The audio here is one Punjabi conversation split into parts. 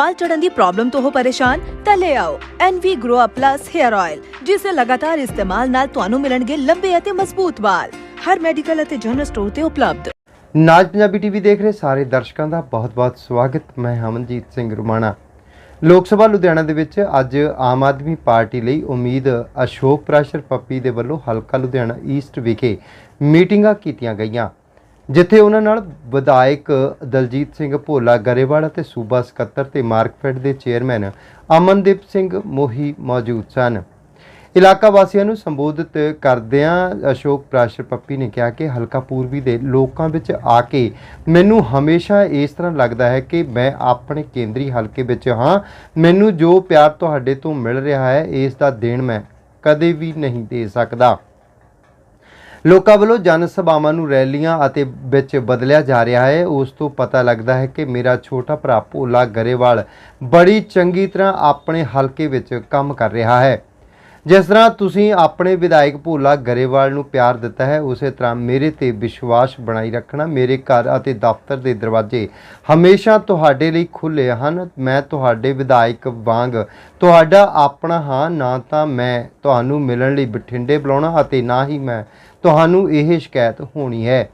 ਵਾਲ ਝੜਨ ਦੀ ਪ੍ਰੋਬਲਮ ਤੋਂ ਹੋ ਪਰੇਸ਼ਾਨ, ਤਾਂ ਲੈ ਆਓ NV Grow Up Plus Hair Oil ਜਿਸ ਦੇ ਲਗਾਤਾਰ ਇਸਤੇਮਾਲ ਨਾਲ ਤੁਹਾਨੂੰ ਮਿਲਣਗੇ ਲੰਬੇ ਅਤੇ ਮਜ਼ਬੂਤ ਵਾਲ। ਹਰ ਮੈਡੀਕਲ ਅਤੇ ਜਨਰਲ ਸਟੋਰ ਤੇ ਉਪਲਬਧ। ਨਾਜ ਪੰਜਾਬੀ ਟੀਵੀ ਦੇਖ ਰਹੇ ਸਾਰੇ ਦਰਸ਼ਕਾਂ ਦਾ ਬਹੁਤ-ਬਹੁਤ ਸਵਾਗਤ। ਮੈਂ ਹਮਨਜੀਤ ਸਿੰਘ ਰੁਮਾਣਾ। ਲੋਕ ਸਭਾ ਲੁਧਿਆਣਾ ਦੇ ਵਿੱਚ ਅੱਜ ਆਮ ਆਦਮੀ ਪਾਰਟੀ ਲਈ ਉਮੀਦ ਅਸ਼ੋਕ ਪ੍ਰਾਸ਼ਰ ਪੱਪੀ ਦੇ ਵੱਲੋਂ ਹਲਕਾ ਲੁਧਿਆਣਾ ਈਸਟ ਵਿਖੇ ਮੀਟਿੰਗਾਂ ਕੀਤੀਆਂ ਗਈਆਂ। ਜਿੱਥੇ ਉਹਨਾਂ ਨਾਲ ਵਿਧਾਇਕ ਦਲਜੀਤ ਸਿੰਘ ਭੋਲਾ ਗਰੇਵਾਲ ਅਤੇ ਸੂਬਾ ਸਕੱਤਰ ਤੇ ਮਾਰਕਫੈਡ ਦੇ ਚੇਅਰਮੈਨ ਅਮਨਦੀਪ ਸਿੰਘ ਮੋਹੀ ਮੌਜੂਦ ਸਨ। ਇਲਾਕਾ ਵਾਸੀਆਂ ਨੂੰ ਸੰਬੋਧਿਤ ਕਰਦਿਆਂ ਅਸ਼ੋਕ ਪ੍ਰਾਸ਼ਰ ਪੱਪੀ ਨੇ ਕਿਹਾ ਕਿ ਹਲਕਾ ਪੂਰਬੀ ਦੇ ਲੋਕਾਂ ਵਿੱਚ ਆ ਕੇ ਮੈਨੂੰ ਹਮੇਸ਼ਾ ਇਸ ਤਰ੍ਹਾਂ ਲੱਗਦਾ ਹੈ ਕਿ ਮੈਂ ਆਪਣੇ ਕੇਂਦਰੀ ਹਲਕੇ ਵਿੱਚ ਹਾਂ। ਮੈਨੂੰ ਜੋ ਪਿਆਰ ਤੁਹਾਡੇ ਤੋਂ ਮਿਲ ਰਿਹਾ ਹੈ, ਇਸ ਦਾ ਦੇਣ ਮੈਂ ਕਦੇ ਵੀ ਨਹੀਂ ਦੇ ਸਕਦਾ। ਲੋਕਾਂ ਵੱਲੋਂ ਜਨ ਸਭਾਵਾਂ ਨੂੰ ਰੈਲੀਆਂ ਅਤੇ ਵਿੱਚ ਬਦਲਿਆ ਜਾ ਰਿਹਾ ਹੈ। ਉਸ ਤੋਂ ਪਤਾ ਲੱਗਦਾ ਹੈ ਕਿ ਮੇਰਾ ਛੋਟਾ ਭਰਾ ਭੋਲਾ ਗਰੇਵਾਲ ਬੜੀ ਚੰਗੀ ਤਰ੍ਹਾਂ ਆਪਣੇ ਹਲਕੇ ਵਿੱਚ ਕੰਮ ਕਰ ਰਿਹਾ ਹੈ। ਜਿਸ ਤਰ੍ਹਾਂ ਤੁਸੀਂ ਆਪਣੇ ਵਿਧਾਇਕ ਭੋਲਾ ਗਰੇਵਾਲ ਨੂੰ ਪਿਆਰ ਦਿੱਤਾ ਹੈ, ਉਸੇ ਤਰ੍ਹਾਂ ਮੇਰੇ ਤੇ ਵਿਸ਼ਵਾਸ ਬਣਾਈ ਰੱਖਣਾ, ਮੇਰੇ ਘਰ ਅਤੇ ਦਫ਼ਤਰ ਦੇ ਦਰਵਾਜ਼ੇ ਹਮੇਸ਼ਾ ਤੁਹਾਡੇ ਲਈ ਖੁੱਲੇ ਹਨ। ਮੈਂ ਤੁਹਾਡੇ ਵਿਧਾਇਕ ਵਾਂਗ ਤੁਹਾਡਾ ਆਪਣਾ ਹਾਂ, ਨਾ ਤਾਂ ਮੈਂ ਤੁਹਾਨੂੰ ਮਿਲਣ ਲਈ ਬਠਿੰਡੇ ਬੁਲਾਉਣਾ ਅਤੇ ਨਾ ਹੀ ਮੈਂ ਤੁਹਾਨੂੰ ਇਹ ਸ਼ਿਕਾਇਤ ਹੋਣੀ ਹੈ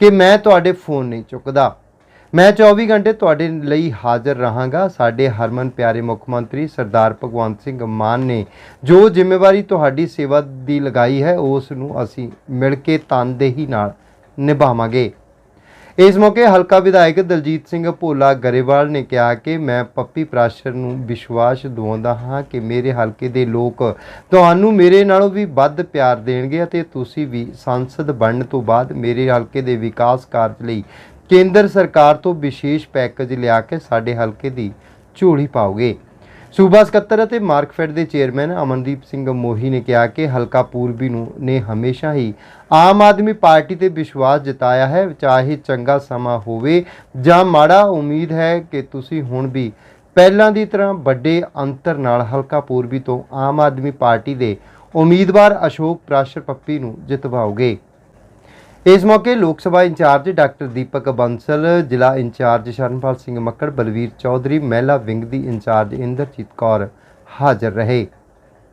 ਕਿ ਮੈਂ ਤੁਹਾਡੇ ਫੋਨ ਨਹੀਂ ਚੁੱਕਦਾ। ਮੈਂ 24 ਘੰਟੇ ਤੁਹਾਡੇ ਲਈ ਹਾਜ਼ਰ ਰਹਾਂਗਾ। ਸਾਡੇ ਹਰਮਨ ਪਿਆਰੇ ਮੁੱਖ ਮੰਤਰੀ ਸਰਦਾਰ ਭਗਵੰਤ ਸਿੰਘ ਮਾਨ ਨੇ ਜੋ ਜ਼ਿੰਮੇਵਾਰੀ ਤੁਹਾਡੀ ਸੇਵਾ ਦੀ ਲਗਾਈ ਹੈ, ਉਸ ਨੂੰ ਅਸੀਂ ਮਿਲ ਕੇ ਤਨਦੇਹੀ ਨਾਲ ਨਿਭਾਵਾਂਗੇ। ਇਸ ਮੌਕੇ ਹਲਕਾ ਵਿਧਾਇਕ ਦਲਜੀਤ ਸਿੰਘ ਭੋਲਾ ਗਰੇਵਾਲ ਨੇ ਕਿਹਾ ਕਿ ਮੈਂ ਪੱਪੀ ਪ੍ਰਾਸ਼ਰ ਨੂੰ ਵਿਸ਼ਵਾਸ ਦਿਵਾਉਂਦਾ ਹਾਂ ਕਿ ਮੇਰੇ ਹਲਕੇ ਦੇ ਲੋਕ ਤੁਹਾਨੂੰ ਮੇਰੇ ਨਾਲੋਂ ਵੀ ਵੱਧ ਪਿਆਰ ਦੇਣਗੇ ਅਤੇ ਤੁਸੀਂ ਵੀ ਸੰਸਦ ਬਣਨ ਤੋਂ ਬਾਅਦ ਮੇਰੇ ਹਲਕੇ ਦੇ ਵਿਕਾਸ ਕਾਰਜ ਲਈ ਕੇਂਦਰ ਸਰਕਾਰ ਤੋਂ ਵਿਸ਼ੇਸ਼ ਪੈਕੇਜ ਲਿਆ ਕੇ ਸਾਡੇ ਹਲਕੇ ਦੀ ਝੋਲੀ ਪਾਓਗੇ। ਸੂਬਾ ਸਕੱਤਰ ਅਤੇ ਮਾਰਕਫੈਡ ਦੇ ਚੇਅਰਮੈਨ ਅਮਨਦੀਪ ਸਿੰਘ ਮੋਹੀ ਨੇ ਕਿਹਾ ਕਿ ਹਲਕਾ ਪੂਰਬੀ ਨੂੰ ਨੇ ਹਮੇਸ਼ਾ ਹੀ ਆਮ ਆਦਮੀ ਪਾਰਟੀ ਤੇ ਵਿਸ਼ਵਾਸ ਜਤਾਇਆ ਹੈ, ਚਾਹੇ ਚੰਗਾ ਸਮਾਂ ਹੋਵੇ ਜਾਂ ਮਾੜਾ, ਉਮੀਦ ਹੈ ਕਿ ਤੁਸੀਂ ਹੁਣ ਵੀ ਪਹਿਲਾਂ ਦੀ ਤਰ੍ਹਾਂ ਵੱਡੇ ਅੰਤਰ ਨਾਲ ਹਲਕਾ ਪੂਰਬੀ ਤੋਂ ਆਮ ਆਦਮੀ ਪਾਰਟੀ ਦੇ ਉਮੀਦਵਾਰ ਅਸ਼ੋਕ ਪ੍ਰਾਸ਼ਰ ਪੱਪੀ ਨੂੰ ਜਿਤਵਾਓਗੇ। ਇਸ ਮੌਕੇ ਲੋਕ ਸਭਾ ਇੰਚਾਰਜ ਡਾਕਟਰ ਦੀਪਕ ਬੰਸਲ, ਜ਼ਿਲ੍ਹਾ ਇੰਚਾਰਜ ਸ਼ਰਨਪਾਲ ਸਿੰਘ ਮੱਕੜ, ਬਲਵੀਰ ਚੌਧਰੀ, ਮਹਿਲਾ ਵਿੰਗ ਦੀ ਇੰਚਾਰਜ ਇੰਦਰਜੀਤ ਕੌਰ ਹਾਜ਼ਰ ਰਹੇ।